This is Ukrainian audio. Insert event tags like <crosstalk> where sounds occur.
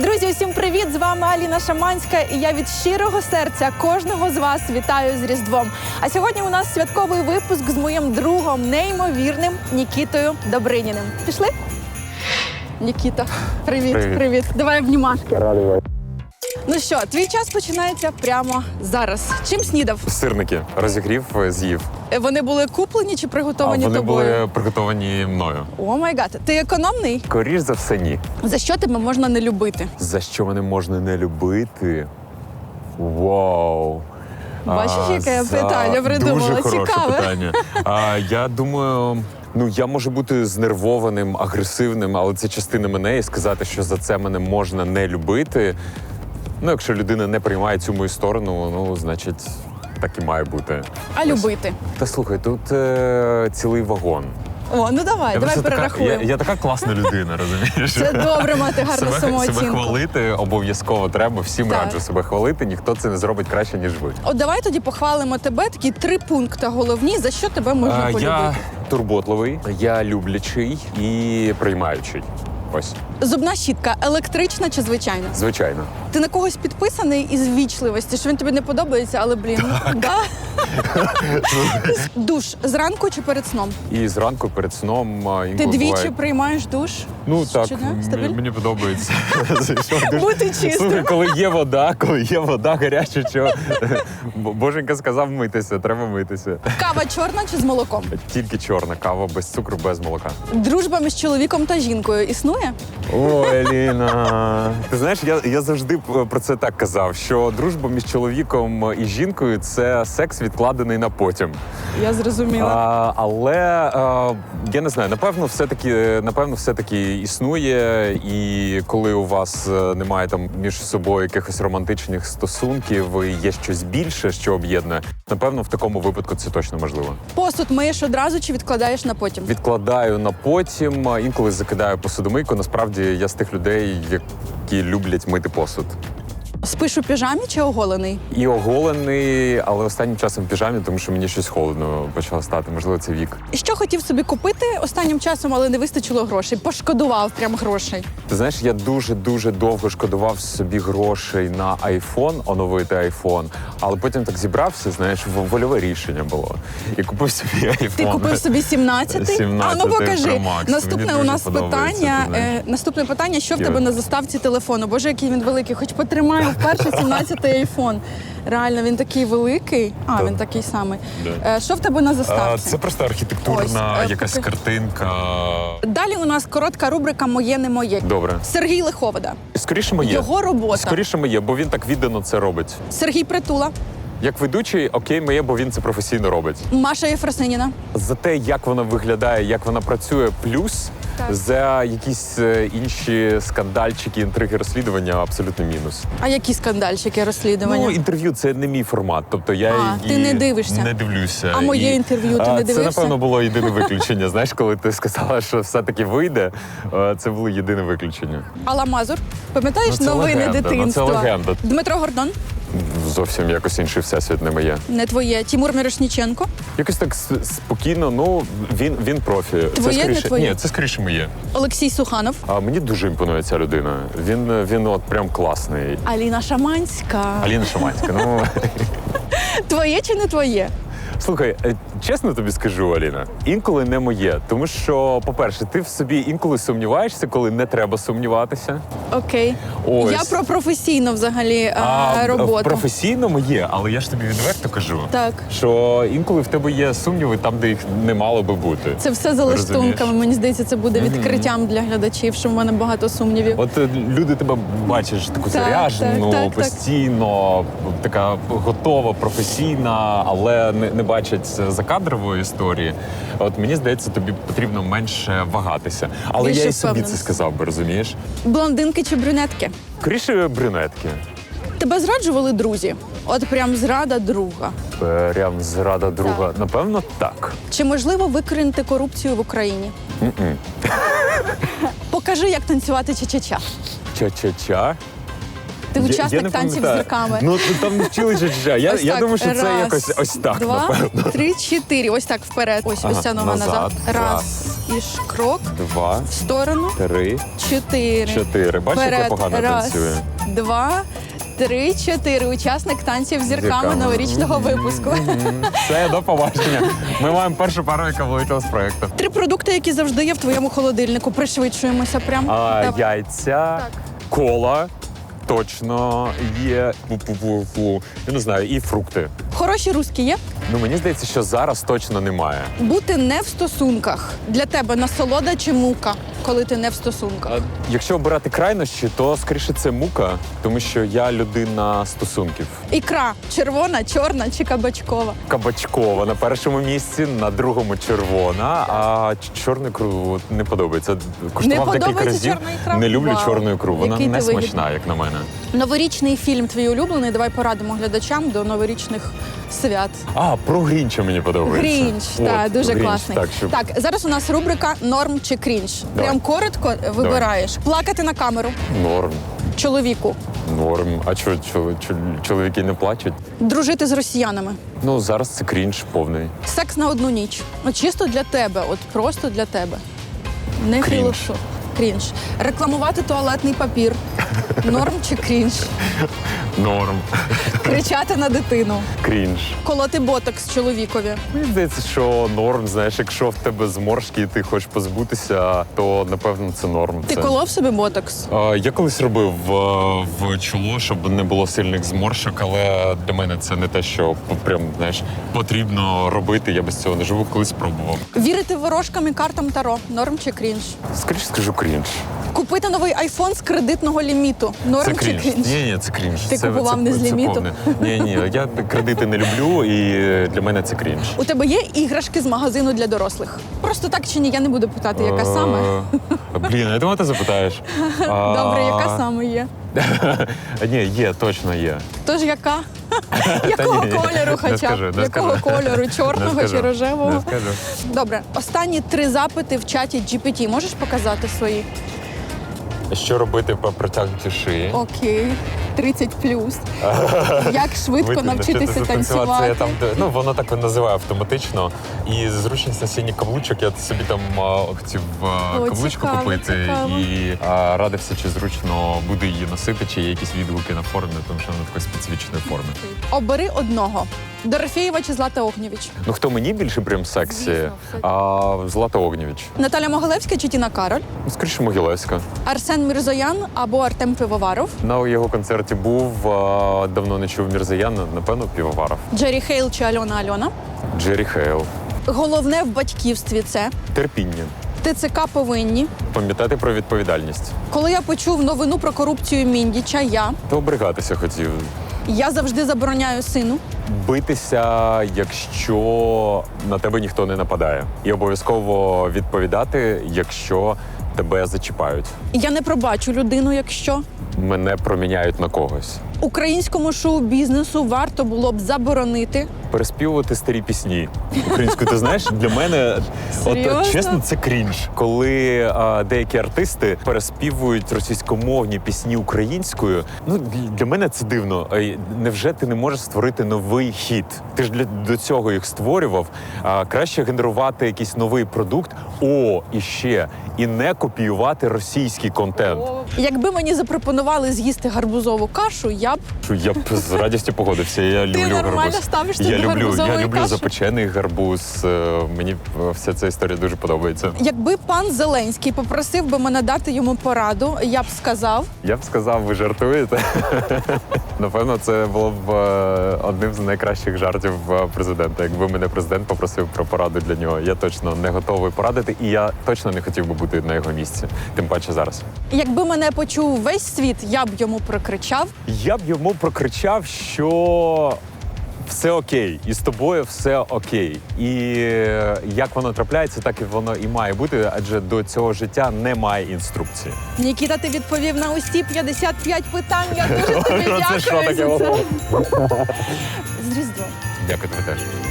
Друзі, усім привіт! З вами Аліна Шаманська, і я від щирого серця кожного з вас вітаю з Різдвом. А сьогодні у нас святковий випуск з моїм другом, неймовірним Нікітою Добриніним. Пішли? Нікіта, привіт, привіт. Привіт. Давай обнімашки. Радий вас. Ну що, твій час починається прямо зараз. Чим снідав? Сирники розігрів, з'їв. Е, Вони були куплені чи приготовані а вони тобою? були приготовані мною. О май гад, ти економний? Скоріш за все, ні. За що тебе можна не любити? За що мене можна не любити? Вау! Бачиш, яке я питання придумала? Дуже хороше Цікаве. питання. А, я думаю. Ну, я можу бути знервованим, агресивним, але це частина мене, і сказати, що за це мене можна не любити. Ну, якщо людина не приймає цю мою сторону, ну, значить, так і має бути. А любити? Та слухай, тут е, цілий вагон. О, ну давай, давай просто така, я, я така класна людина, розумієш? Це добре мати гарну себе, себе хвалити обов'язково треба. Всім Так. раджу себе хвалити. Ніхто це не зробить краще, ніж ви. От давай тоді похвалимо тебе. Такі три пункти головні, за що тебе можна А, полюбити. я турботливий, я люблячий і приймаючий. Ось, Зубна щітка електрична чи звичайна? звичайно. Ти на когось підписаний із вічливості, що він тобі не подобається, але блін. Да? <laughs> Душ зранку чи перед сном? І зранку перед сном а, Ти двічі буває- приймаєш душ? Ну так, м- Стабільно? мені подобається. <laughs> Бути чистим. Слухай, коли є вода, коли є вода гаряча, що <laughs> Бо- Боженька сказав митися, треба митися. Кава чорна чи з молоком? Тільки чорна кава без цукру, без молока. Дружба між чоловіком та жінкою існує? Ой, Еліна. Ти знаєш, я, я завжди п- про це так казав: що дружба між чоловіком і жінкою це секс відкладений на потім. Я зрозуміла. А, але а, я не знаю, напевно, все-таки, напевно, все-таки існує. І коли у вас е, немає там між собою якихось романтичних стосунків, і є щось більше, що об'єднує, напевно, в такому випадку це точно можливо. Посуд миєш одразу чи відкладаєш на потім? Відкладаю на потім, інколи закидаю посудомийку. Насправді я з тих людей, які люблять мити посуд. Спиш у піжамі чи оголений? І оголений, але останнім часом в піжамі, тому що мені щось холодно почало стати. Можливо, це вік. І що хотів собі купити останнім часом, але не вистачило грошей. Пошкодував прям грошей. Ти знаєш, я дуже дуже довго шкодував собі грошей на айфон, оновити айфон, але потім так зібрався. Знаєш, вольове рішення було. І купив собі айфон. Ти купив собі 17-й? 17-й <laughs> А ну покажи. Наступне Мені у нас питання. Е, наступне питання: що в тебе на заставці телефону? Боже, який він великий, хоч потримаю перший 17-й айфон. Реально, він такий великий. А, Да. він такий самий. Да. Е, що в тебе на А, заставці? Це просто архітектурна Ось, е, якась поки- картинка. Далі у нас коротка рубрика Моє не моє. Добре. Сергій Лиховода. Скоріше моє. Його робота. Скоріше моє, бо він так віддано це робить. Сергій Притула, Як ведучий, окей, моє, бо він це професійно робить. Маша Єфросиніна. За те, як вона виглядає, як вона працює, плюс Так. за якісь е, інші скандальчики, інтриги, розслідування абсолютно мінус. А які скандальчики розслідування? Ну, інтерв'ю це не мій формат. Тобто я А, і ти не дивишся? Не дивлюся. А моє І, інтерв'ю ти а, не Це дивився? напевно було єдине виключення. Знаєш, коли ти сказала, що все-таки вийде, е, це було єдине виключення. Алла Мазур. Пам'ятаєш Ну, це новини легенда, ну, це дитинства? легенда. Дмитро Гордон, Зовсім якось інший всесвіт не моє. не твоє. Тімур Мирошніченко. Якось так спокійно. Ну він він профі. Твоє, це не твоє? ні, це скоріше моє. Олексій Суханов. А мені дуже імпонує ця людина. Він він от прям класний. Аліна Шаманська. Аліна Шаманська. Ну <laughs> Твоє чи не твоє? слухай, е, чесно тобі скажу, Аліна, інколи не моє. Тому що, по-перше, ти в собі інколи сумніваєшся, коли не треба сумніватися. Окей. Ось. Я про професійно взагалі е, А роботу. професійно моє, але я ж тобі відверто кажу. Так. Що інколи в тебе є сумніви там, де їх не мало би бути. Це все за лаштунками. Мені здається, це буде відкриттям для глядачів, що в мене багато сумнівів. От е, люди тебе бачиш таку Так, заряжену, так, так, так. постійно, така готова, професійна, але не, не бачать закадрової історії. От мені здається, тобі потрібно менше вагатися. Але Більше я і собі це сказав би, розумієш? Блондинки чи брюнетки? Скоріше брюнетки. Тебе зраджували друзі? От прям зрада друга. Прям зрада друга. Напевно, так. Чи можливо викорінити корупцію в Україні? Покажи, як танцювати ча-ча-ча. Ча-ча-ча. Ти Я- я учасник не танців з зірками. Ну там не вчили джа. Я, я так, думаю, що це якось ось так, Два, напевно. три, чотири. Ось так вперед. Ось Ага, ось ця нога назад. назад. Раз. І ж крок Два, в сторону. три, Чотири. чотири. Бачиш, як я погано Раз, танцюю. два, три, чотири. Учасник танців зірками новорічного випуску. Все, до побачення. Ми маємо першу пару, яка вилетіла з проекту. Три продукти, які завжди є в твоєму холодильнику. Пришвидшуємося прям. А, яйця, Так. кола. Точно є Фу-фу-фу-фу. Я не знаю, і фрукти. Хороші руські є. Ну мені здається, що зараз точно немає. Бути не в стосунках для тебе насолода чи мука, коли ти не в стосунках. А якщо обирати крайнощі, то скоріше це мука, тому що я людина стосунків. Ікра червона, чорна чи кабачкова. Кабачкова на першому місці, на другому червона, а чорну ікру не подобається. Куштував Не декілька подобається разів. чорна ікра? Не люблю Вау. чорну ікру. Вона Який не смачна, як на мене. Новорічний фільм твій улюблений. Давай порадимо глядачам до новорічних свят. А, про Грінча мені подобається. Грінч, От, так, дуже Грінч, класний. Так, що... Так, зараз у нас рубрика Норм чи крінж. Давай. Прям коротко вибираєш. Плакати на камеру Норм, чоловіку, норм. А що, чо, чо, чоловіки не плачуть? дружити з росіянами, Ну, зараз це крінж повний. секс на одну ніч. Ну чисто для тебе, от просто для тебе. Не Крінж. філософ. Крінж. Рекламувати туалетний папір. Норм чи крінж. Норм. Кричати на дитину. Крінж. Колоти ботокс чоловікові. Мені здається, що норм, знаєш, якщо в тебе зморшки і ти хочеш позбутися, то напевно це норм. Ти це... колов собі ботокс? А, Я колись робив е, в чоло, щоб не було сильних зморшок, але для мене це не те, що прям знаєш потрібно робити. Я без цього не живу. Колись пробував. Вірити ворожкам і картам Таро. Норм чи крінж? Скоріше скажу крінж. Купити новий айфон з кредитного ліміту. Норм Це чи крінж. крінж? Ні, ні, це крінж. Ти це, купував це, не з ліміту? Ні, ні, я кредити не люблю, і для мене це крінж. У тебе є іграшки з магазину для дорослих? Просто так чи ні? Я не буду питати, яка саме. Е, Блін, я думаю, ти запитаєш. <laughs> Добре, яка саме є? <laughs> Ні, є, точно є. Тож яка? <laughs> Якого кольору хоча б? Якого кольору? Чорного чи рожевого? Добре, останні три запити в чаті GPT. Можеш показати свої? Що робити по протягнутій шиї? Окей, 30 плюс. <laughs> Як швидко навчитися Це я танцювати? там, ну, воно так називає автоматично. І зручність носіння каблучок, я собі там хотів каблучку цікаво, купити цікаво. і а, радився, чи зручно буде її носити, чи є якісь відгуки на форумі, тому що вона такої специфічної форми. Обери одного. Дорофєєва чи Злата Огнєвіч? Ну хто мені більше прям сексі? Звісно. А Злата Огнєвіч. Наталя Могилевська чи Тіна Кароль? Ну, скоріше Могилевська. Арсен Мірзоян або Артем Пивоваров? На його концерті був давно не чув Мірзаяна, напевно, півоваров. Джері Хейл чи Альона Альона? Джері Хейл. Головне в батьківстві це Терпіння. ТЦК повинні. Пам'ятати про відповідальність. Коли я почув новину про корупцію Міндіча, я, Та обригатися хотів. я завжди забороняю сину. Битися, якщо на тебе ніхто не нападає, і обов'язково відповідати, якщо тебе зачіпають. Я не пробачу людину, якщо Мене проміняють на когось. українському шоу-бізнесу варто було б заборонити. Переспівувати старі пісні українською. Ти знаєш, для мене от чесно, це крінж, коли а, деякі артисти переспівують російськомовні пісні українською. Ну для- мене це дивно. Невже ти не можеш створити новий хіт? Ти ж для до цього їх створював. А краще генерувати якийсь новий продукт. О, і ще і не копіювати російський контент. Якби мені запропонували з'їсти гарбузову кашу, я б я б з радістю погодився. Я люблю нормально гарбуз. ставишся я до люблю, гарбузової я люблю каші? запечений гарбуз. Е, Мені вся ця історія дуже подобається. якби пан Зеленський попросив би мене дати йому пораду, я б сказав. Я б сказав, ви жартуєте. <laughs> Напевно, це було б е, одним з найкращих жартів е, президента. Якби мене президент попросив про пораду для нього, я точно не готовий порадити, і я точно не хотів би бути на його місці. Тим паче зараз. Якби мене почув весь світ, я б йому прокричав. Я б йому прокричав, що все окей, і з тобою все окей. І як воно трапляється, так і воно і має бути, адже до цього життя немає інструкції. Нікіта, ти відповів на усі 55 питань. Я <laughs> дуже тобі що дякую за це. З Різдвом. Дякую тобі теж.